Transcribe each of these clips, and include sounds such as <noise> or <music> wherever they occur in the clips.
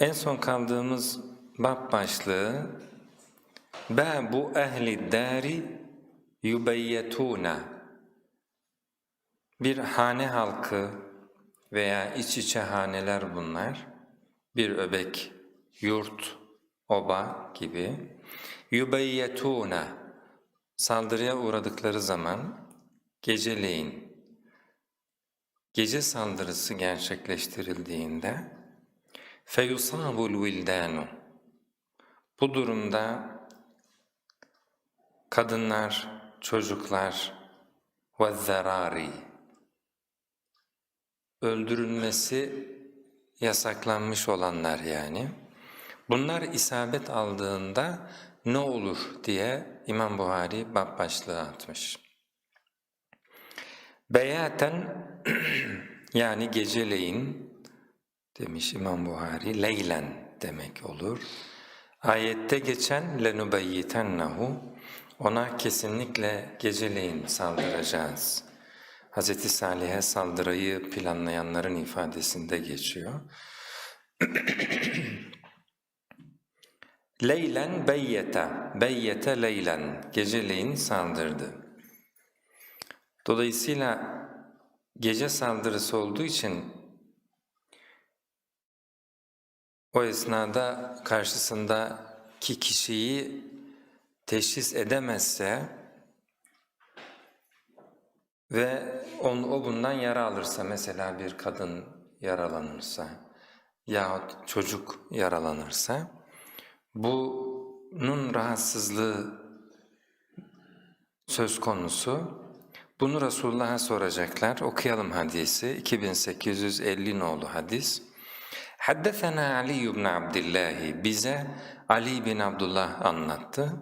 En son kaldığımız bab başlığı Bâbu ehli dâri yubeyyetûne Bir hane halkı veya iç içe haneler bunlar. Bir öbek, yurt, oba gibi. Yubeyyetûne Saldırıya uğradıkları zaman geceleyin gece saldırısı gerçekleştirildiğinde feyusabul vildanu bu durumda kadınlar, çocuklar zarari öldürülmesi yasaklanmış olanlar yani. Bunlar isabet aldığında ne olur diye İmam Buhari bab başlığı atmış. Beyaten <clears throat> yani geceleyin demiş İmam Buhari, leylen demek olur. Ayette geçen lenubeyyitennehu ona kesinlikle geceleyin saldıracağız. Hz. Salih'e saldırıyı planlayanların ifadesinde geçiyor. <clears throat> Leylen beyyete, beyyete leylen, geceleyin saldırdı. Dolayısıyla gece saldırısı olduğu için o esnada karşısındaki kişiyi teşhis edemezse ve on, o bundan yara alırsa mesela bir kadın yaralanırsa yahut çocuk yaralanırsa bunun rahatsızlığı söz konusu. Bunu Resulullah'a soracaklar. Okuyalım hadisi. 2850 nolu hadis. Haddesena Ali ibn Abdullah bize Ali bin Abdullah anlattı.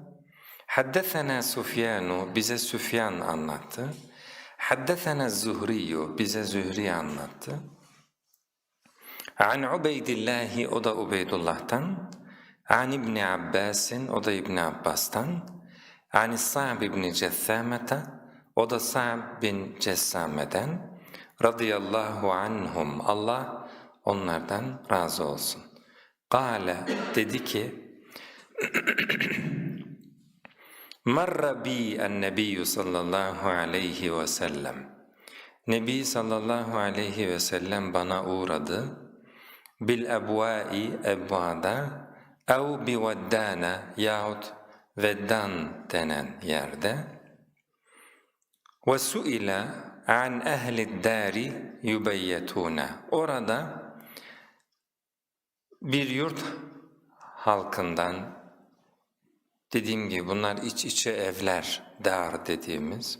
Haddesena Sufyanu bize Süfyan anlattı. Haddesena Zuhriyu bize Zühri anlattı. An Ubeydillahi o da Ubeydullah'tan. An İbni Abbasin o da İbni Abbas'tan. An Sa'b ibn Cessamete o da Sa'b bin Cessame'den. Radıyallahu anhum Allah onlardan razı olsun. Kale dedi ki Marra bi en-nebiyyü sallallahu aleyhi ve sellem Nebi sallallahu aleyhi ve sellem bana uğradı. Bil ebvai ebvada ev bi veddana yahut veddan denen yerde ve suile an ehli dari yubeyyetune orada bir yurt halkından dediğim gibi bunlar iç içe evler dar dediğimiz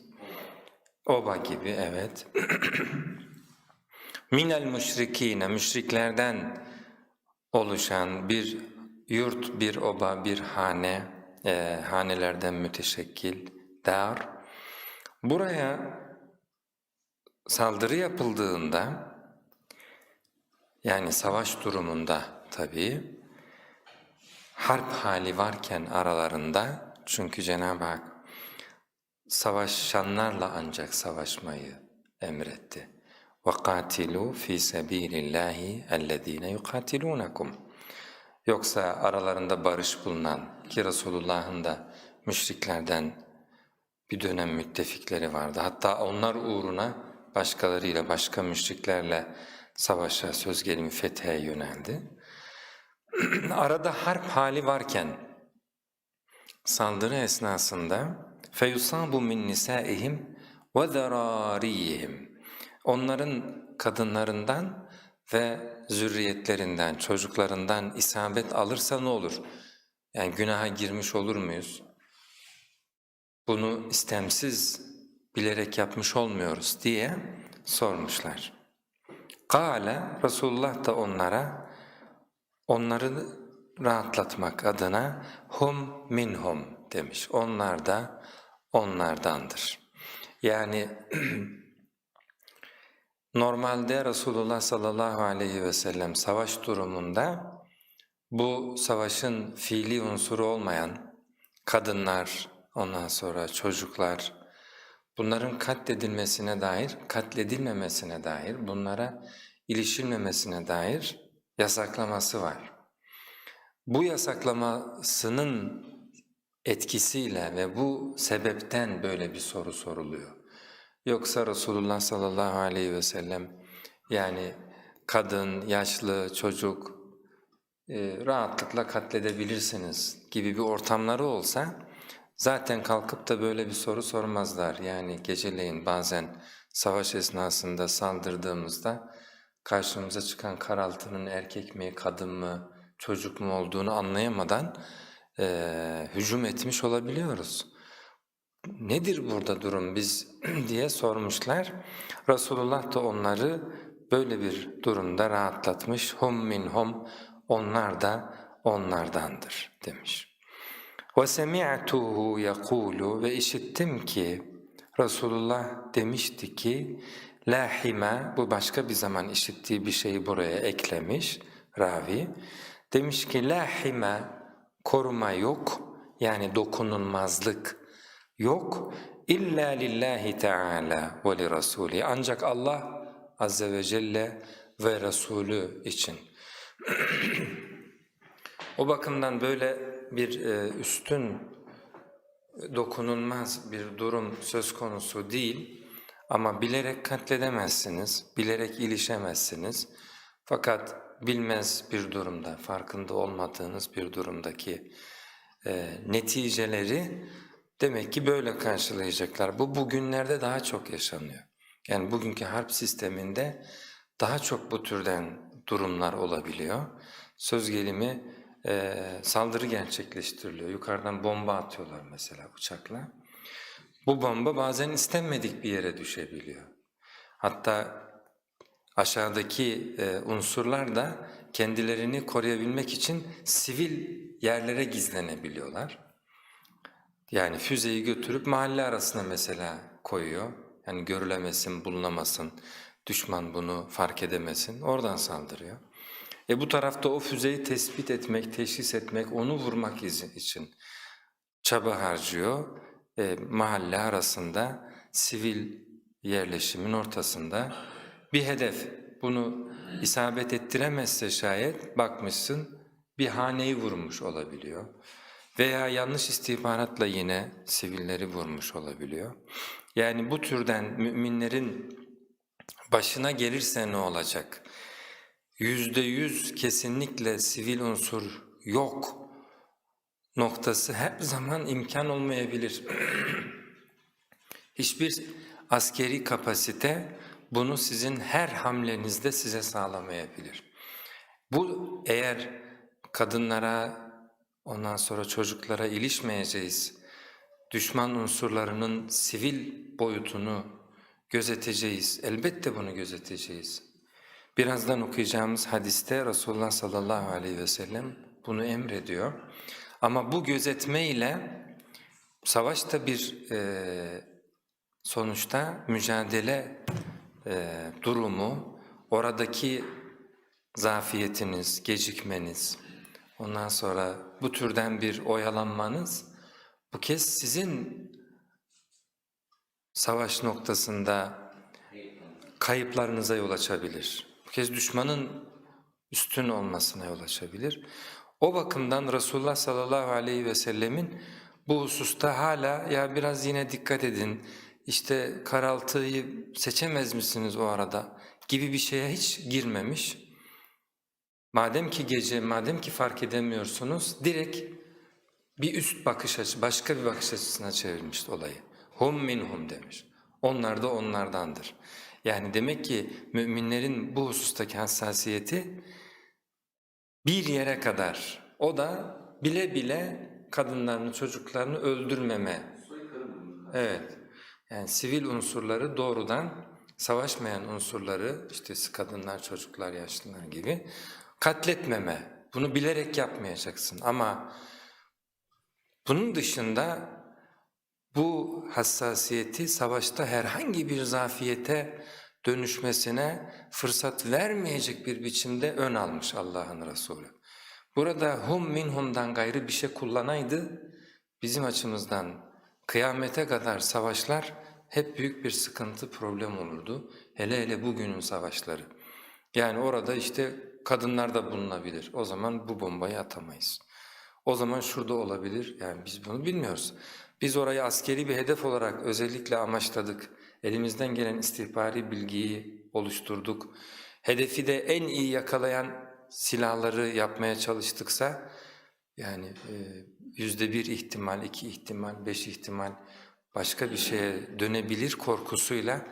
oba gibi evet. <clears throat> Minel müşrikine müşriklerden oluşan bir yurt bir oba bir hane e, hanelerden müteşekkil dar. Buraya saldırı yapıldığında yani savaş durumunda tabii harp hali varken aralarında çünkü Cenab-ı Hak savaşanlarla ancak savaşmayı emretti. وَقَاتِلُوا ف۪ي سَب۪يلِ اللّٰهِ اَلَّذ۪ينَ يُقَاتِلُونَكُمْ Yoksa aralarında barış bulunan ki Resulullah'ın da müşriklerden bir dönem müttefikleri vardı. Hatta onlar uğruna başkalarıyla, başka müşriklerle savaşa, söz gelimi fethe yöneldi. <clears throat> Arada harp hali varken saldırı esnasında فَيُصَابُ مِنْ نِسَائِهِمْ وَذَرَارِيِّهِمْ Onların kadınlarından ve zürriyetlerinden, çocuklarından isabet alırsa ne olur? Yani günaha girmiş olur muyuz? Bunu istemsiz bilerek yapmış olmuyoruz diye sormuşlar. Kale Resulullah da onlara onları rahatlatmak adına hum minhum demiş. Onlar da onlardandır. Yani <clears throat> normalde Resulullah sallallahu aleyhi ve sellem savaş durumunda bu savaşın fiili unsuru olmayan kadınlar, ondan sonra çocuklar, bunların katledilmesine dair, katledilmemesine dair, bunlara ilişilmemesine dair yasaklaması var. Bu yasaklamasının etkisiyle ve bu sebepten böyle bir soru soruluyor. Yoksa Resulullah sallallahu aleyhi ve sellem yani kadın, yaşlı, çocuk e, rahatlıkla katledebilirsiniz gibi bir ortamları olsa zaten kalkıp da böyle bir soru sormazlar. Yani geceleyin bazen savaş esnasında saldırdığımızda karşımıza çıkan karaltının erkek mi, kadın mı, çocuk mu olduğunu anlayamadan e, hücum etmiş olabiliyoruz. Nedir burada durum biz <clears throat> diye sormuşlar. Resulullah da onları böyle bir durumda rahatlatmış. Hum minhum onlar da onlardandır demiş. Semi'tuhu yekulu ve işittim ki Resulullah demişti ki lahime bu başka bir zaman işittiği bir şeyi buraya eklemiş ravi. Demiş ki lahime koruma yok yani dokunulmazlık yok illa lillahi teala ve li rasuli ancak Allah azze ve celle ve Resulü için. <clears throat> o bakımdan böyle bir e, üstün dokunulmaz bir durum söz konusu değil ama bilerek katledemezsiniz, bilerek ilişemezsiniz. Fakat bilmez bir durumda, farkında olmadığınız bir durumdaki e, neticeleri demek ki böyle karşılayacaklar. Bu bugünlerde daha çok yaşanıyor. Yani bugünkü harp sisteminde daha çok bu türden durumlar olabiliyor. Söz gelimi e, saldırı gerçekleştiriliyor. Yukarıdan bomba atıyorlar mesela uçakla. Bu bomba bazen istenmedik bir yere düşebiliyor. Hatta aşağıdaki e, unsurlar da kendilerini koruyabilmek için sivil yerlere gizlenebiliyorlar. Yani füzeyi götürüp mahalle arasına mesela koyuyor. Yani görülemesin, bulunamasın, düşman bunu fark edemesin, oradan saldırıyor. E bu tarafta o füzeyi tespit etmek, teşhis etmek, onu vurmak için çaba harcıyor. E, mahalle arasında, sivil yerleşimin ortasında bir hedef. Bunu isabet ettiremezse şayet bakmışsın bir haneyi vurmuş olabiliyor. Veya yanlış istihbaratla yine sivilleri vurmuş olabiliyor. Yani bu türden müminlerin başına gelirse ne olacak? Yüzde yüz kesinlikle sivil unsur yok noktası her zaman imkan olmayabilir. <clears throat> Hiçbir askeri kapasite bunu sizin her hamlenizde size sağlamayabilir. Bu eğer kadınlara ondan sonra çocuklara ilişmeyeceğiz, düşman unsurlarının sivil boyutunu gözeteceğiz, elbette bunu gözeteceğiz. Birazdan okuyacağımız hadiste Resulullah sallallahu aleyhi ve sellem bunu emrediyor. Ama bu gözetme ile savaş da bir e, sonuçta mücadele e, durumu, oradaki zafiyetiniz, gecikmeniz, ondan sonra bu türden bir oyalanmanız bu kez sizin savaş noktasında kayıplarınıza yol açabilir. Bu kez düşmanın üstün olmasına yol açabilir. O bakımdan Resulullah sallallahu aleyhi ve sellemin bu hususta hala ya biraz yine dikkat edin, işte karaltıyı seçemez misiniz o arada gibi bir şeye hiç girmemiş. Madem ki gece, madem ki fark edemiyorsunuz direkt bir üst bakış açı, başka bir bakış açısına çevirmiş olayı. Hum minhum demiş. Onlar da onlardandır. Yani demek ki müminlerin bu husustaki hassasiyeti bir yere kadar. O da bile bile kadınlarını, çocuklarını öldürmeme. Evet. Yani sivil unsurları doğrudan savaşmayan unsurları işte kadınlar, çocuklar, yaşlılar gibi katletmeme. Bunu bilerek yapmayacaksın ama bunun dışında bu hassasiyeti savaşta herhangi bir zafiyete dönüşmesine fırsat vermeyecek bir biçimde ön almış Allah'ın Resulü. Burada hum minhumdan gayrı bir şey kullanaydı bizim açımızdan kıyamete kadar savaşlar hep büyük bir sıkıntı problem olurdu. Hele hele bugünün savaşları. Yani orada işte Kadınlar da bulunabilir. O zaman bu bombayı atamayız. O zaman şurada olabilir. Yani biz bunu bilmiyoruz. Biz orayı askeri bir hedef olarak özellikle amaçladık. Elimizden gelen istihbari bilgiyi oluşturduk. Hedefi de en iyi yakalayan silahları yapmaya çalıştıksa yani e, yüzde bir ihtimal, iki ihtimal, beş ihtimal başka bir şeye dönebilir korkusuyla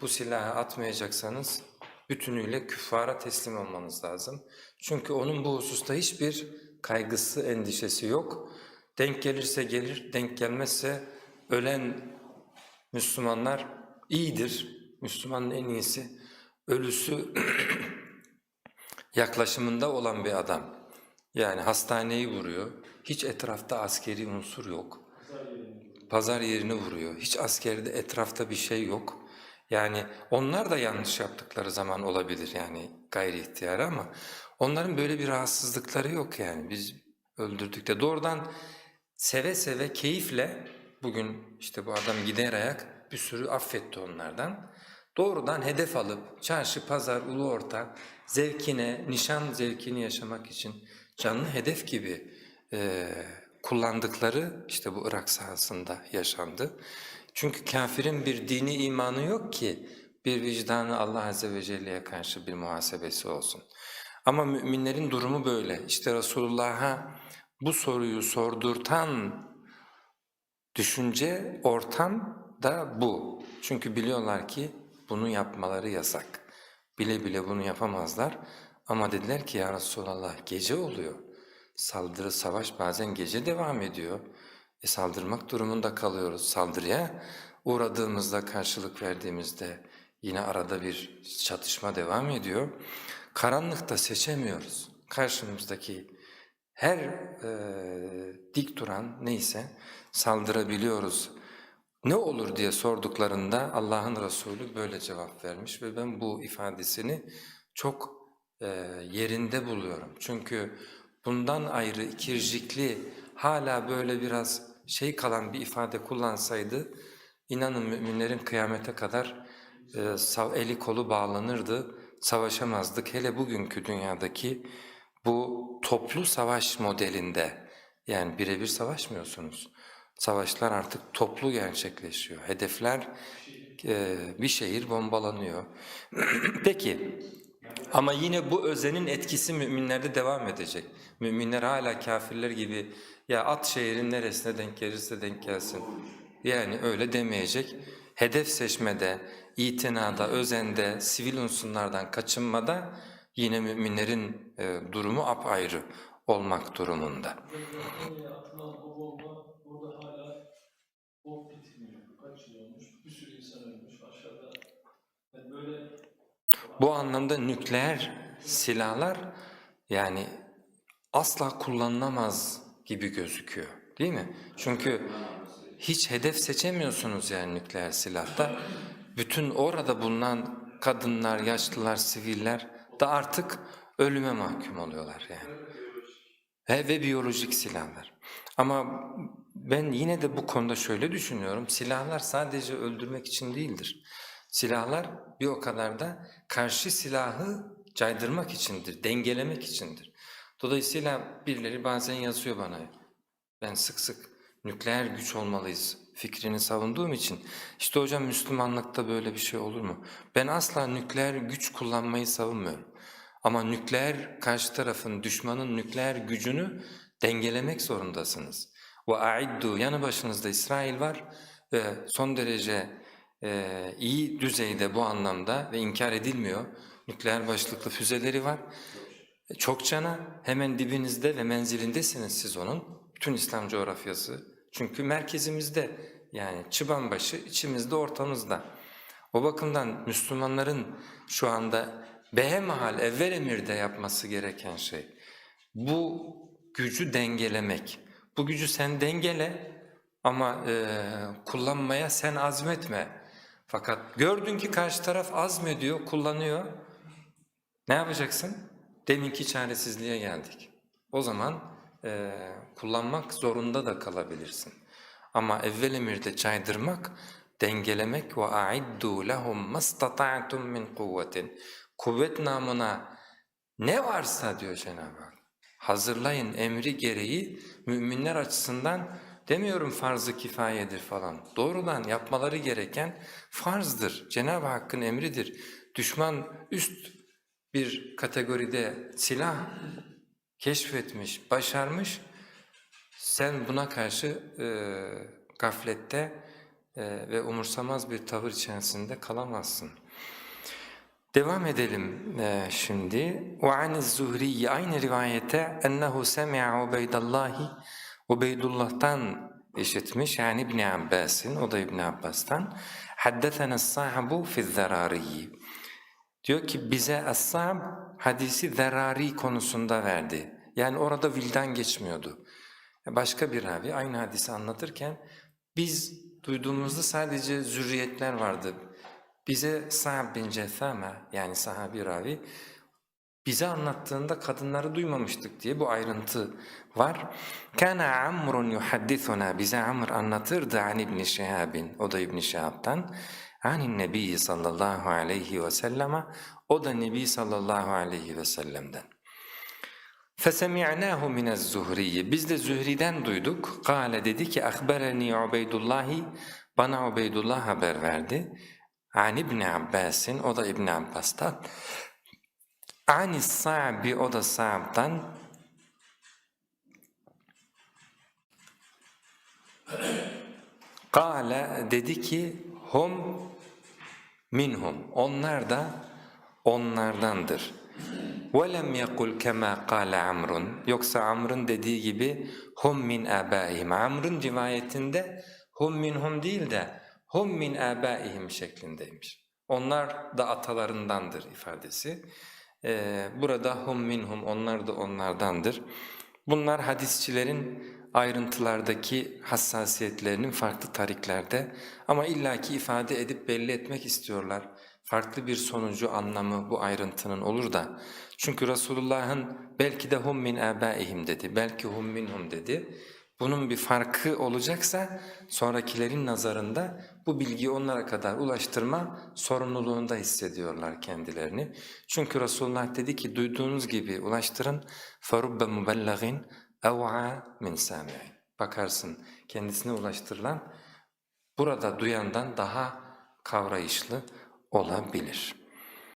bu silahı atmayacaksanız bütünüyle küffara teslim olmanız lazım. Çünkü onun bu hususta hiçbir kaygısı, endişesi yok. Denk gelirse gelir, denk gelmezse ölen Müslümanlar iyidir. Müslümanın en iyisi. Ölüsü <clears throat> yaklaşımında olan bir adam. Yani hastaneyi vuruyor. Hiç etrafta askeri unsur yok. Pazar yerini vuruyor. Hiç askerde etrafta bir şey yok. Yani onlar da yanlış yaptıkları zaman olabilir yani gayri ihtiyari ama onların böyle bir rahatsızlıkları yok yani. Biz öldürdük de doğrudan seve seve keyifle bugün işte bu adam gider ayak bir sürü affetti onlardan. Doğrudan hedef alıp çarşı, pazar, ulu orta zevkine, nişan zevkini yaşamak için canlı hedef gibi eee, kullandıkları işte bu Irak sahasında yaşandı. Çünkü kafirin bir dini imanı yok ki bir vicdanı Allah Azze ve Celle'ye karşı bir muhasebesi olsun. Ama müminlerin durumu böyle. İşte Resulullah'a bu soruyu sordurtan düşünce, ortam da bu. Çünkü biliyorlar ki bunu yapmaları yasak. Bile bile bunu yapamazlar. Ama dediler ki ya Resulallah gece oluyor. Saldırı, savaş bazen gece devam ediyor. E saldırmak durumunda kalıyoruz. Saldırıya uğradığımızda, karşılık verdiğimizde yine arada bir çatışma devam ediyor. Karanlıkta seçemiyoruz. Karşımızdaki her e, dik duran neyse saldırabiliyoruz. Ne olur diye sorduklarında Allah'ın Resulü böyle cevap vermiş ve ben bu ifadesini çok e, yerinde buluyorum. Çünkü bundan ayrı ikircikli hala böyle biraz şey kalan bir ifade kullansaydı inanın müminlerin kıyamete kadar e, eli kolu bağlanırdı, savaşamazdık. Hele bugünkü dünyadaki bu toplu savaş modelinde yani birebir savaşmıyorsunuz. Savaşlar artık toplu gerçekleşiyor. Hedefler e, bir şehir bombalanıyor. <clears throat> Peki ama yine bu özenin etkisi müminlerde devam edecek. Müminler hala kafirler gibi ya at şehrin neresine denk gelirse denk gelsin. Yani öyle demeyecek. Hedef seçmede, itinada, özende, sivil unsurlardan kaçınmada yine müminlerin e, durumu apayrı olmak durumunda. Japonya'ya atılan o bomba burada hala bom bitmiyor. Kaç yıl olmuş? Bir sürü insan ölmüş aşağıda. Yani böyle Bu anlamda nükleer silahlar yani asla kullanılamaz gibi gözüküyor değil mi? Çünkü hiç hedef seçemiyorsunuz yani nükleer silahta. Bütün orada bulunan kadınlar, yaşlılar, siviller de artık ölüme mahkum oluyorlar yani. Ve, ve biyolojik silahlar. Ama ben yine de bu konuda şöyle düşünüyorum. Silahlar sadece öldürmek için değildir. Silahlar bir o kadar da karşı silahı caydırmak içindir, dengelemek içindir. Dolayısıyla birileri bazen yazıyor bana. Ben sık sık nükleer güç olmalıyız fikrini savunduğum için. İşte hocam Müslümanlıkta böyle bir şey olur mu? Ben asla nükleer güç kullanmayı savunmuyorum. Ama nükleer karşı tarafın, düşmanın nükleer gücünü dengelemek zorundasınız. Ve aiddu yanı başınızda İsrail var ve son derece e, iyi düzeyde bu anlamda ve inkar edilmiyor. Nükleer başlıklı füzeleri var. E, Çok cana hemen dibinizde ve menzilindesiniz siz onun. Bütün İslam coğrafyası. Çünkü merkezimizde yani çıbanbaşı içimizde ortamızda. O bakımdan Müslümanların şu anda behemahal evvel emirde yapması gereken şey bu gücü dengelemek. Bu gücü sen dengele ama e, kullanmaya sen azmetme. Fakat gördün ki karşı taraf azmediyor, kullanıyor. Ne yapacaksın? Deminki çaresizliğe geldik. O zaman e, kullanmak zorunda da kalabilirsin. Ama evvel emirde caydırmak, dengelemek ve aiddu lehum mastata'tum min kuvvetin. Kuvvet namına Ne varsa diyor Cenab-ı Hak. Hazırlayın emri gereği müminler açısından demiyorum farz-ı kifayedir falan. Doğrudan yapmaları gereken farzdır. Cenab-ı Hakk'ın emridir. Düşman üst bir kategoride silah keşfetmiş, başarmış. Sen buna karşı e, gaflette e, ve umursamaz bir tavır içerisinde kalamazsın. Devam edelim e, şimdi. وَعَنِ الزُّهْرِيِّ Aynı rivayete ennehu semi'a Ubeydallahi Ubeydullah'tan işitmiş yani İbn Abbas'ın o da İbn Abbas'tan haddetena sahabu fi zarariyi diyor ki bize as-sahab hadisi zarari konusunda verdi. Yani orada vildan geçmiyordu. Başka bir ravi aynı hadisi anlatırken biz duyduğumuzda sadece zürriyetler vardı. Bize Sa'b bin Cethame yani sahabi ravi bize anlattığında kadınları duymamıştık diye bu ayrıntı var. Kana Amrun yuhaddithuna bize Amr anlatırdı an İbn Şihab'in o da İbn Şihab'tan anin Nebi sallallahu aleyhi ve selleme o da Nebi sallallahu aleyhi ve sellem'den. فَسَمِعْنَاهُ مِنَ الزُّهْرِيِّ Biz de Zühri'den duyduk. Kale dedi ki اَخْبَرَنِي Ubeydullahi Bana Ubeydullah haber verdi. An İbni Abbas'in o da İbn Abbas'tan. Anis Sa'bi o da Sa'b'dan. Kale dedi ki hum minhum onlar da onlardandır. وَلَمْ يَقُلْ كَمَا قَالَ Amrun Yoksa Amr'ın dediği gibi hum min abaihim. Amr'ın rivayetinde hum minhum değil de hum min abaihim şeklindeymiş. Onlar da atalarındandır ifadesi. Ee, burada hum minhum onlar da onlardandır. Bunlar hadisçilerin ayrıntılardaki hassasiyetlerinin farklı tariklerde ama illaki ifade edip belli etmek istiyorlar. Farklı bir sonucu anlamı bu ayrıntının olur da. Çünkü Resulullah'ın belki de hum min abaihim dedi, belki hum minhum dedi Bunun bir farkı olacaksa sonrakilerin nazarında bu bilgiyi onlara kadar ulaştırma sorumluluğunda hissediyorlar kendilerini. Çünkü Resulullah dedi ki duyduğunuz gibi ulaştırın فَرُبَّ مُبَلَّغٍ اَوْعَى min سَامِعٍ Bakarsın kendisine ulaştırılan burada duyandan daha kavrayışlı olabilir.